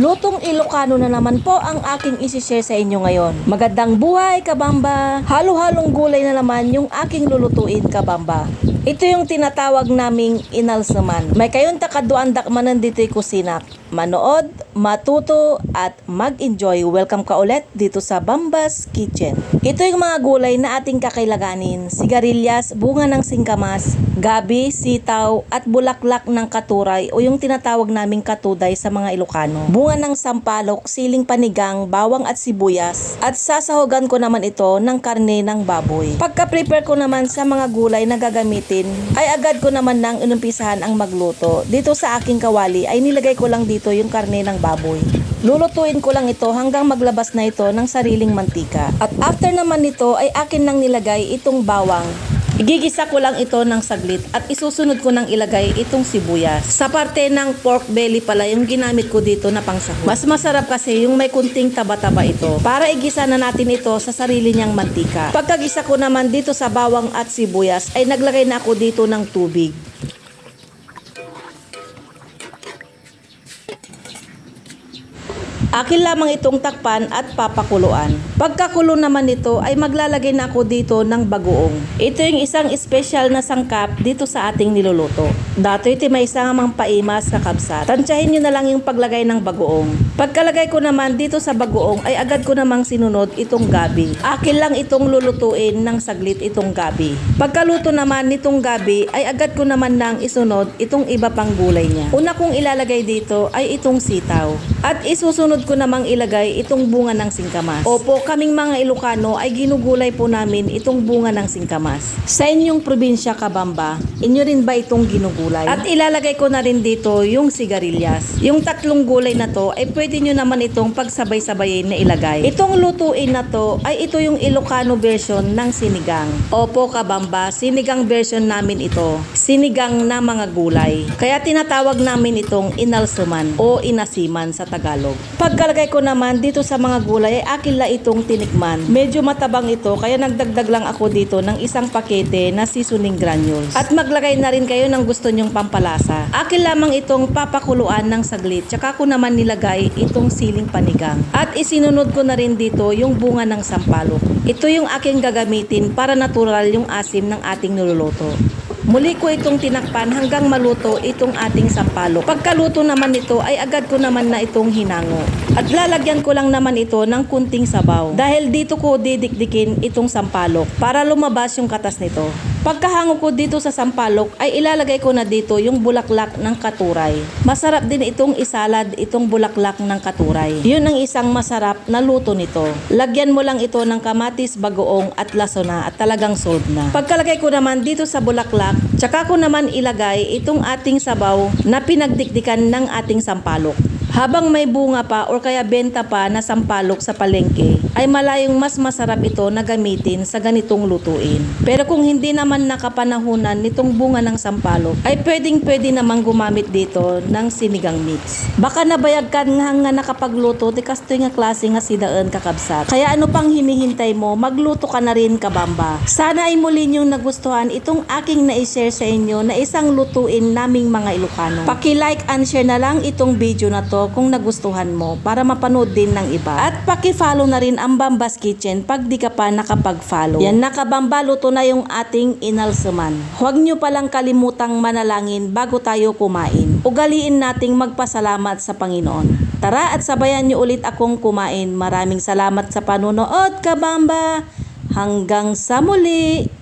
Lutong Ilocano na naman po ang aking isishare sa inyo ngayon. Magandang buhay, kabamba! Halo-halong gulay na naman yung aking lulutuin, kabamba. Ito yung tinatawag naming inalsaman. May kayon takaduan dakmanan dito'y kusinak. Manood, matuto, at mag-enjoy. Welcome ka ulit dito sa Bambas Kitchen. Ito yung mga gulay na ating kakailanganin. Sigarilyas, bunga ng singkamas, gabi, sitaw, at bulaklak ng katuray o yung tinatawag naming katuday sa mga Ilocano. Bunga ng sampalok, siling panigang, bawang at sibuyas. At sasahogan ko naman ito ng karne ng baboy. Pagka-prepare ko naman sa mga gulay na gagamitin, ay agad ko naman nang inumpisahan ang magluto. Dito sa aking kawali ay nilagay ko lang dito yung karne ng baboy. Lulutuin ko lang ito hanggang maglabas na ito ng sariling mantika. At after naman nito ay akin nang nilagay itong bawang. Igigisa ko lang ito ng saglit at isusunod ko nang ilagay itong sibuyas. Sa parte ng pork belly pala yung ginamit ko dito na pangsahog. Mas masarap kasi yung may kunting taba-taba ito. Para igisa na natin ito sa sarili niyang mantika. Pagkagisa ko naman dito sa bawang at sibuyas ay naglagay na ako dito ng tubig. Akin lamang itong takpan at papakuluan. Pagkakulo naman nito ay maglalagay na ako dito ng bagoong. Ito yung isang espesyal na sangkap dito sa ating niluluto. Dato ito may isang amang paimas kakabsat. Tansyahin nyo na lang yung paglagay ng bagoong. Pagkalagay ko naman dito sa bagoong ay agad ko namang sinunod itong gabi. Akin lang itong lulutuin ng saglit itong gabi. Pagkaluto naman nitong gabi ay agad ko naman nang isunod itong iba pang gulay niya. Una kong ilalagay dito ay itong sitaw. At isusunod ko namang ilagay itong bunga ng singkamas. Opo, kaming mga Ilocano ay ginugulay po namin itong bunga ng singkamas. Sa inyong probinsya, Kabamba, inyo rin ba itong ginugulay? At ilalagay ko na rin dito yung sigarilyas. Yung tatlong gulay na to ay pwede nyo naman itong pagsabay-sabayin na ilagay. Itong lutuin na to ay ito yung Ilocano version ng sinigang. Opo, Kabamba, sinigang version namin ito. Sinigang na mga gulay. Kaya tinatawag namin itong inalsuman o inasiman sa Tagalog. Pagkalagay ko naman dito sa mga gulay ay akin la itong tinikman. Medyo matabang ito kaya nagdagdag lang ako dito ng isang pakete na seasoning granules. At maglagay na rin kayo ng gusto nyong pampalasa. Akin lamang itong papakuluan ng saglit tsaka ko naman nilagay itong siling panigang. At isinunod ko na rin dito yung bunga ng sampalok. Ito yung aking gagamitin para natural yung asim ng ating niluluto. Muli ko itong tinakpan hanggang maluto itong ating sampalok. Pagkaluto naman nito ay agad ko naman na itong hinango. At lalagyan ko lang naman ito ng kunting sabaw. Dahil dito ko didikdikin itong sampalok para lumabas yung katas nito. Pagkahango ko dito sa sampalok ay ilalagay ko na dito yung bulaklak ng katuray. Masarap din itong isalad itong bulaklak ng katuray. Yun ang isang masarap na luto nito. Lagyan mo lang ito ng kamatis, bagoong at lasona at talagang solve na. Pagkalagay ko naman dito sa bulaklak, tsaka ko naman ilagay itong ating sabaw na pinagdikdikan ng ating sampalok. Habang may bunga pa or kaya benta pa na sampalok sa palengke, ay malayong mas masarap ito na gamitin sa ganitong lutuin. Pero kung hindi naman nakapanahunan nitong bunga ng sampalok, ay pwedeng pwede namang gumamit dito ng sinigang mix. Baka nabayag ka nga nga nakapagluto, di kasto nga klase nga sidaan kakabsat. Kaya ano pang hinihintay mo, magluto ka na rin kabamba. Sana ay muli niyong nagustuhan itong aking na-share sa inyo na isang lutuin naming mga Ilocano. Paki-like and share na lang itong video na to kung nagustuhan mo para mapanood din ng iba. At paki-follow na rin ang Bambas Kitchen pag di ka pa nakapag-follow. Yan nakabamba, luto na yung ating inalsuman. Huwag nyo palang kalimutang manalangin bago tayo kumain. Ugaliin nating magpasalamat sa Panginoon. Tara at sabayan nyo ulit akong kumain. Maraming salamat sa panunood, kabamba. Hanggang sa muli!